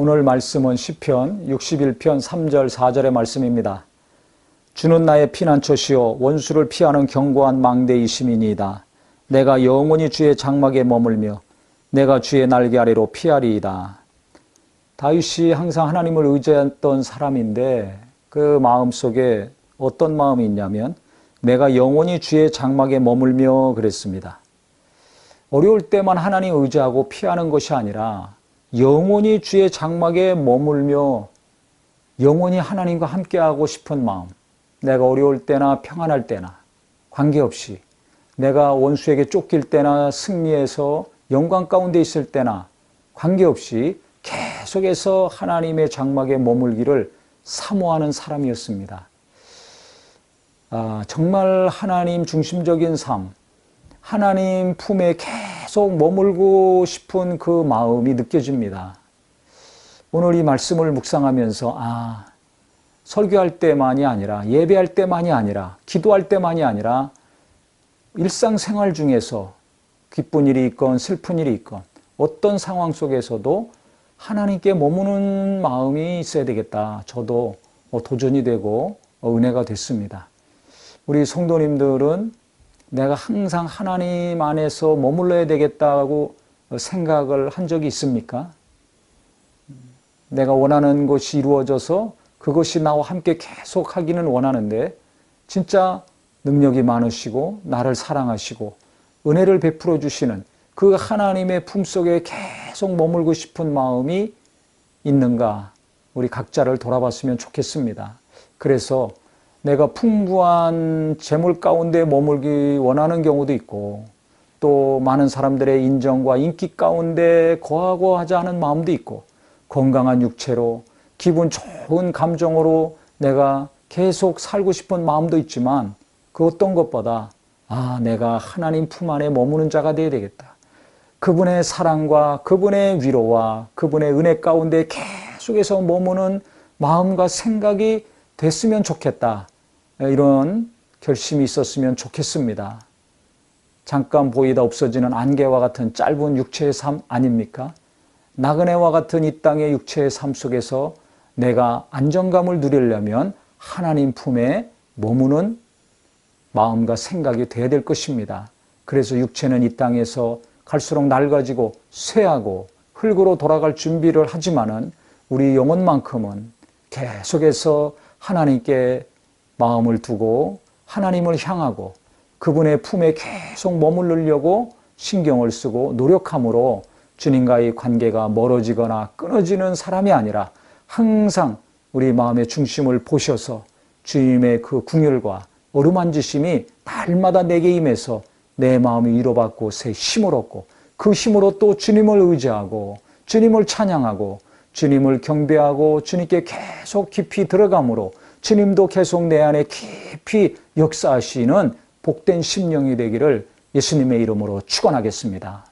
오늘 말씀은 시편 61편 3절 4절의 말씀입니다. 주는 나의 피난처시요 원수를 피하는 견고한 망대이심이니이다. 내가 영원히 주의 장막에 머물며 내가 주의 날개 아래로 피하리이다. 다윗이 항상 하나님을 의지했던 사람인데 그 마음 속에 어떤 마음이 있냐면 내가 영원히 주의 장막에 머물며 그랬습니다. 어려울 때만 하나님 의지하고 피하는 것이 아니라 영원히 주의 장막에 머물며 영원히 하나님과 함께하고 싶은 마음. 내가 어려울 때나 평안할 때나 관계없이 내가 원수에게 쫓길 때나 승리해서 영광 가운데 있을 때나 관계없이 계속해서 하나님의 장막에 머물기를 사모하는 사람이었습니다. 아, 정말 하나님 중심적인 삶, 하나님 품에 계속 머물고 싶은 그 마음이 느껴집니다. 오늘 이 말씀을 묵상하면서 아 설교할 때만이 아니라 예배할 때만이 아니라 기도할 때만이 아니라 일상생활 중에서 기쁜 일이 있건 슬픈 일이 있건 어떤 상황 속에서도 하나님께 머무는 마음이 있어야 되겠다. 저도 도전이 되고 은혜가 됐습니다. 우리 성도님들은 내가 항상 하나님 안에서 머물러야 되겠다고 생각을 한 적이 있습니까? 내가 원하는 것이 이루어져서 그것이 나와 함께 계속 하기는 원하는데 진짜 능력이 많으시고 나를 사랑하시고 은혜를 베풀어 주시는 그 하나님의 품속에 계속 머물고 싶은 마음이 있는가 우리 각자를 돌아봤으면 좋겠습니다. 그래서 내가 풍부한 재물 가운데 머물기 원하는 경우도 있고 또 많은 사람들의 인정과 인기 가운데 거하고 하자 하는 마음도 있고 건강한 육체로 기분 좋은 감정으로 내가 계속 살고 싶은 마음도 있지만 그 어떤 것보다 아 내가 하나님 품 안에 머무는 자가 되어야 되겠다. 그분의 사랑과 그분의 위로와 그분의 은혜 가운데 계속해서 머무는 마음과 생각이 됐으면 좋겠다. 이런 결심이 있었으면 좋겠습니다. 잠깐 보이다 없어지는 안개와 같은 짧은 육체의 삶 아닙니까? 나그네와 같은 이 땅의 육체의 삶 속에서 내가 안정감을 누리려면 하나님 품에 머무는 마음과 생각이 돼야 될 것입니다. 그래서 육체는 이 땅에서 갈수록 낡아지고 쇠하고 흙으로 돌아갈 준비를 하지만은 우리 영혼만큼은 계속해서 하나님께 마음을 두고 하나님을 향하고 그분의 품에 계속 머무르려고 신경을 쓰고 노력함으로 주님과의 관계가 멀어지거나 끊어지는 사람이 아니라 항상 우리 마음의 중심을 보셔서 주님의 그 궁율과 어루만지심이 날마다 내게 임해서 내 마음이 위로받고 새 힘을 얻고 그 힘으로 또 주님을 의지하고 주님을 찬양하고 주님을 경배하고 주님께 계속 깊이 들어감으로 주님도 계속 내 안에 깊이 역사하시는 복된 심령이 되기를 예수님의 이름으로 축원하겠습니다.